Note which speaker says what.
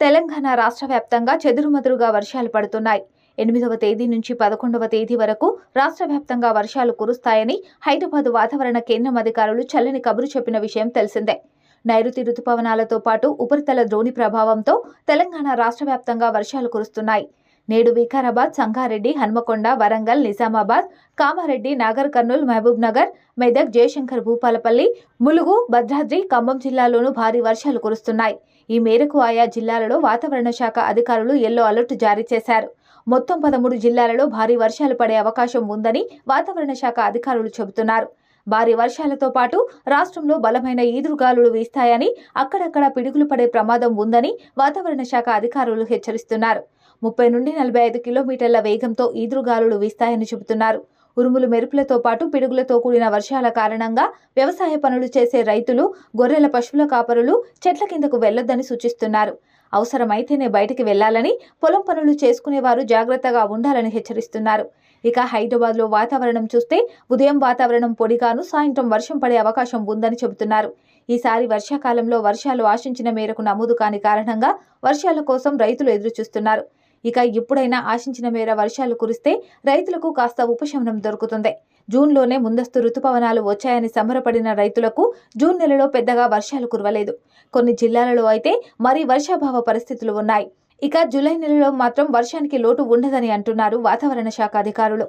Speaker 1: తెలంగాణ రాష్ట్ర వ్యాప్తంగా చెదురుమదురుగా వర్షాలు పడుతున్నాయి. ఎనిమిదవ తేదీ నుంచి పదకొండవ తేదీ వరకు రాష్ట్ర వ్యాప్తంగా వర్షాలు కురుస్తాయని హైదరాబాద్ వాతావరణ కేంద్రం అధికారులు చల్లని కబురు చెప్పిన విషయం తెలిసిందే. నైరుతి రుతుపవనాలతో పాటు ఉపరితల ద్రోణి ప్రభావంతో తెలంగాణ రాష్ట్ర వ్యాప్తంగా వర్షాలు కురుస్తున్నాయి. నేడు వికారాబాద్ సంగారెడ్డి హన్మకొండ వరంగల్ నిజామాబాద్ కామారెడ్డి నాగర్ కర్నూల్ మహబూబ్ నగర్ మెదక్ జయశంకర్ భూపాలపల్లి ములుగు భద్రాద్రి ఖమ్మం జిల్లాల్లోనూ భారీ వర్షాలు కురుస్తున్నాయి. ఈ మేరకు ఆయా జిల్లాలలో వాతావరణ శాఖ అధికారులు ఎల్లో అలర్ట్ జారీ చేశారు. మొత్తం పదమూడు జిల్లాలలో భారీ వర్షాలు పడే అవకాశం ఉందని వాతావరణ శాఖ అధికారులు చెబుతున్నారు. భారీ వర్షాలతో పాటు రాష్ట్రంలో బలమైన ఈదురుగాలులు వీస్తాయని అక్కడక్కడ పిడుగులు పడే ప్రమాదం ఉందని వాతావరణ శాఖ అధికారులు హెచ్చరిస్తున్నారు. ముప్పై నుండి నలభై ఐదు కిలోమీటర్ల వేగంతో ఈదురుగాలులు వీస్తాయని చెబుతున్నారు. ఉరుములు మెరుపులతో పాటు పిడుగులతో కూడిన వర్షాల కారణంగా వ్యవసాయ పనులు చేసే రైతులు గొర్రెల పశువుల కాపరులు చెట్ల కిందకు వెళ్ళొద్దని సూచిస్తున్నారు. అవసరమైతేనే బయటికి వెళ్ళాలని పొలం పనులు చేసుకునేవారు జాగ్రత్తగా ఉండాలని హెచ్చరిస్తున్నారు. ఇక హైదరాబాద్లో వాతావరణం చూస్తే ఉదయం వాతావరణం పొడిగాను సాయంత్రం వర్షం పడే అవకాశం ఉందని చెబుతున్నారు. ఈసారి వర్షాకాలంలో వర్షాలు ఆశించిన మేరకు నమోదు కాని కారణంగా వర్షాల కోసం రైతులు ఎదురుచూస్తున్నారు. ఇక ఇప్పుడైనా ఆశించిన మేర వర్షాలు కురిస్తే రైతులకు కాస్త ఉపశమనం దొరుకుతుంది. జూన్లోనే ముందస్తు రుతుపవనాలు వచ్చాయని సంబరపడిన రైతులకు జూన్ నెలలో పెద్దగా వర్షాలు కురవలేదు. కొన్ని జిల్లాలలో అయితే మరీ వర్షాభావ పరిస్థితులు ఉన్నాయి. ఇక జూలై నెలలో మాత్రం వర్షానికి లోటు ఉండదని అంటున్నారు వాతావరణ శాఖ అధికారులు.